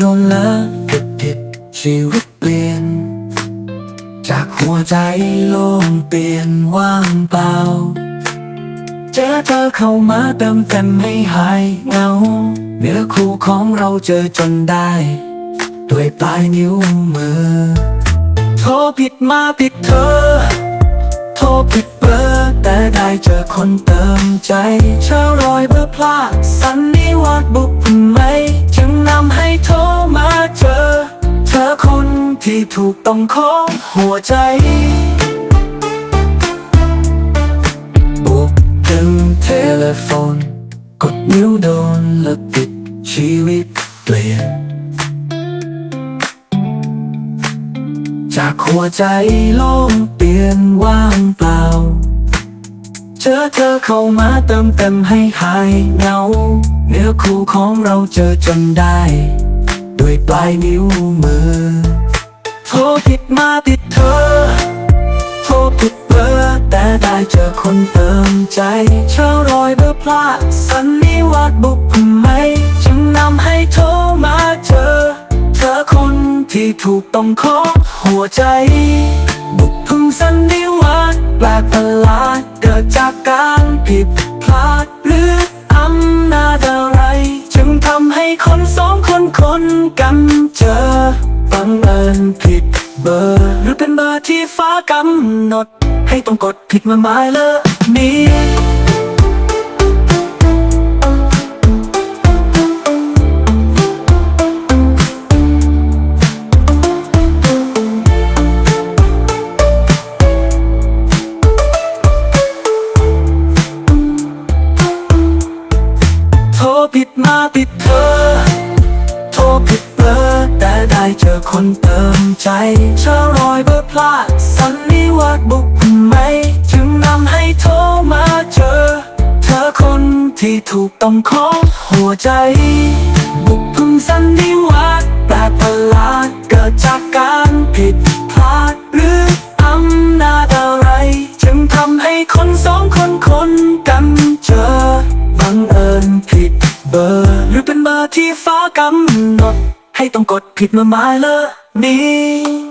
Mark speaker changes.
Speaker 1: โดนละกับผิดชีวิตเปลี่ยน จากหัวใจโล่งเปลี่ยนว่างเปล่า เจอเธอเข้ามาเติมเต็มไม่หายเงาเนื้อคู่ของเราเจอจนได้ ด้วยปลายนิ้วมือ โทรผิดมาผิดเธอ โทรผิดเบอร์แต่ได้เจอคนเติมใจเช้ารอย ที่ถูกต้องของหัวใจบุกถึงเทเลโฟน กดนิ้วโดนและปิดชีวิตเปลี่ยน จากหัวใจโล่งเปลี่ยนว่างเปล่า เจอเธอเข้ามาเติมเต็มให้หายเหงา เนื้อคู่ของเราเจอจนได้ ด้วยปลายนิ้วมือ ทรผิดมาติดเธอ โทรผิดเบอร์แต่ได้เจอคนเติมใจ เช่ารอยเบอร์พลาดสันนิวาสบุกไหมจึงนำให้โทรมาเจอ เธอคนที่ถูกต้องของหัวใจ บุกพึ่งสันนิวาสแปลกประหลาดเกิดจากการผิดพลาดหรืออำนาจอะไร จึงทำให้คนสองคนคนกันเจ เบอร์หรือเป็นเบอร์ที่ฟ้ากำหนด ให้ต้องกดผิดมาหมายเลยนี้โทรผิดมาผิดเธอ โทรผิด ได้เจอคนเติมใจเช่ารอยเบอร์พลาดสันนิวาสบุกไหม จึงนำให้โทรมาเจอ เธอคนที่ถูกต้องของหัวใจ บุกพึ่งสันนิวาสแปลกประหลาดเกิดจากการผิดพลาด หรืออำนาจอะไร จึงทำให้คนสองคนคนกันเจอบังเอิญผิดเบอร์ หรือเป็นเบอร์ที่ฟ้ากำหนด ให้ต้องกดผิดมาหมายเลยนี้